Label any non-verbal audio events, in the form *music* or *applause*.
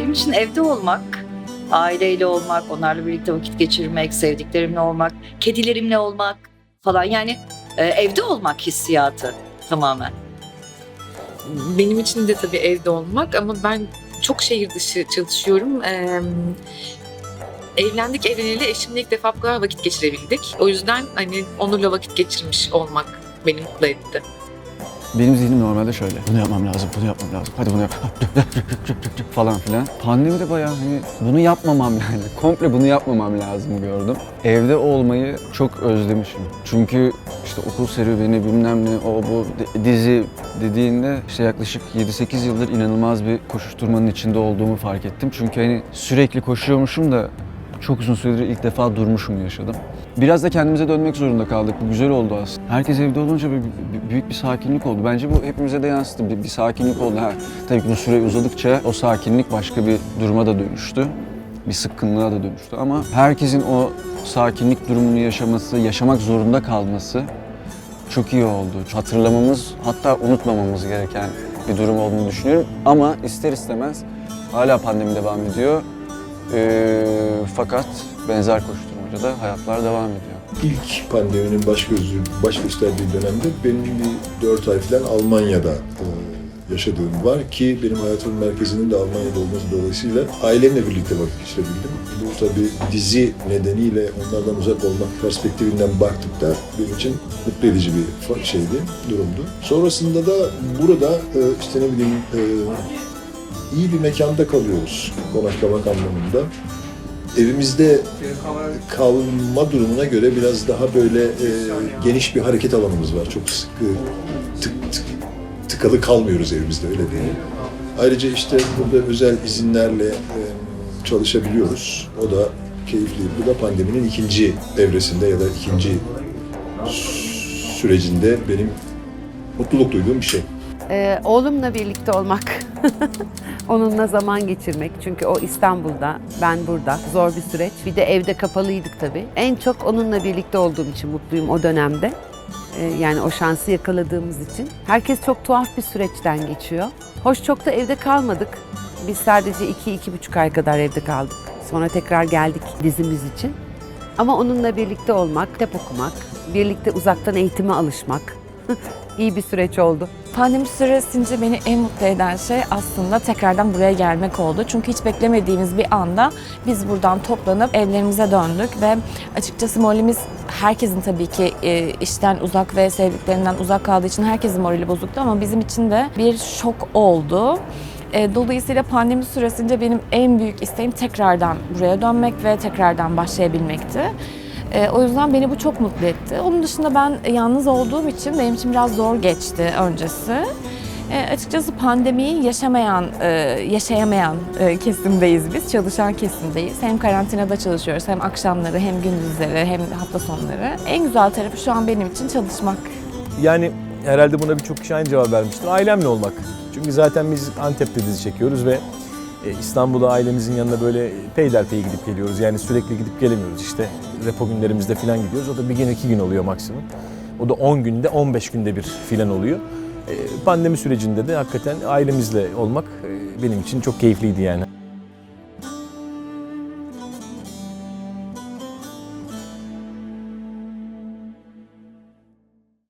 için evde olmak, aileyle olmak, onlarla birlikte vakit geçirmek, sevdiklerimle olmak, kedilerimle olmak falan yani e, evde olmak hissiyatı tamamen. Benim için de tabii evde olmak ama ben çok şehir dışı çalışıyorum. Ee, evlendik evleneli eşimle ilk defa bu kadar vakit geçirebildik. O yüzden hani onurla vakit geçirmiş olmak beni mutlu etti. Benim zihnim normalde şöyle. Bunu yapmam lazım, bunu yapmam lazım. Hadi bunu yap. *laughs* falan filan. Pandemide bayağı hani bunu yapmamam *laughs* yani. Komple bunu yapmamam lazım gördüm. Evde olmayı çok özlemişim. Çünkü işte okul serüveni bilmem ne o bu di- dizi dediğinde işte yaklaşık 7-8 yıldır inanılmaz bir koşuşturmanın içinde olduğumu fark ettim. Çünkü hani sürekli koşuyormuşum da çok uzun süredir ilk defa durmuşum yaşadım. Biraz da kendimize dönmek zorunda kaldık. Bu güzel oldu aslında. Herkes evde olunca bir, bir- büyük bir sakinlik oldu. Bence bu hepimize de yansıdı. Bir, bir sakinlik oldu. Ha, tabii ki bu süre uzadıkça o sakinlik başka bir duruma da dönüştü. Bir sıkkınlığa da dönüştü ama herkesin o sakinlik durumunu yaşaması, yaşamak zorunda kalması çok iyi oldu. Hatırlamamız hatta unutmamamız gereken bir durum olduğunu düşünüyorum. Ama ister istemez hala pandemi devam ediyor. Ee, fakat benzer koşturmacada hayatlar devam ediyor. İlk pandeminin baş, gözü, baş gösterdiği dönemde benim bir 4 ay falan Almanya'da e, yaşadığım var ki benim hayatımın merkezinin de Almanya'da olması dolayısıyla ailemle birlikte vakit geçirebildim. Bu tabii dizi nedeniyle onlardan uzak olmak perspektifinden baktık da benim için mutlu edici bir şeydi, durumdu. Sonrasında da burada e, işte ne bileyim e, iyi bir mekanda kalıyoruz konaklamak anlamında. Evimizde kalma durumuna göre biraz daha böyle e, geniş bir hareket alanımız var. Çok sıkı, tık, tık, tıkalı kalmıyoruz evimizde öyle diyelim. Ayrıca işte burada özel izinlerle e, çalışabiliyoruz. O da keyifli. Bu da pandeminin ikinci evresinde ya da ikinci sürecinde benim mutluluk duyduğum bir şey. Ee, oğlumla birlikte olmak, *laughs* onunla zaman geçirmek. Çünkü o İstanbul'da, ben burada. Zor bir süreç. Bir de evde kapalıydık tabii. En çok onunla birlikte olduğum için mutluyum o dönemde. Ee, yani o şansı yakaladığımız için. Herkes çok tuhaf bir süreçten geçiyor. Hoş çok da evde kalmadık. Biz sadece iki, iki buçuk ay kadar evde kaldık. Sonra tekrar geldik dizimiz için. Ama onunla birlikte olmak, kitap okumak, birlikte uzaktan eğitime alışmak *laughs* iyi bir süreç oldu. Pandemi süresince beni en mutlu eden şey aslında tekrardan buraya gelmek oldu. Çünkü hiç beklemediğimiz bir anda biz buradan toplanıp evlerimize döndük ve açıkçası moralimiz herkesin tabii ki e, işten uzak ve sevdiklerinden uzak kaldığı için herkesin morali bozuktu ama bizim için de bir şok oldu. E, Dolayısıyla pandemi süresince benim en büyük isteğim tekrardan buraya dönmek ve tekrardan başlayabilmekti. E, o yüzden beni bu çok mutlu etti. Onun dışında ben yalnız olduğum için benim için biraz zor geçti öncesi. E, açıkçası pandemiyi yaşamayan, e, yaşayamayan e, kesimdeyiz biz, çalışan kesimdeyiz. Hem karantinada çalışıyoruz, hem akşamları, hem gündüzleri, hem hafta sonları. En güzel tarafı şu an benim için çalışmak. Yani herhalde buna birçok kişi aynı cevap vermiştir. Ailemle olmak. Çünkü zaten biz Antep'te dizi çekiyoruz ve İstanbul'a ailemizin yanına böyle peyderpey gidip geliyoruz. Yani sürekli gidip gelemiyoruz işte. Repo günlerimizde falan gidiyoruz. O da bir gün iki gün oluyor maksimum. O da 10 günde 15 günde bir filan oluyor. E, Pandemi sürecinde de hakikaten ailemizle olmak e, benim için çok keyifliydi yani.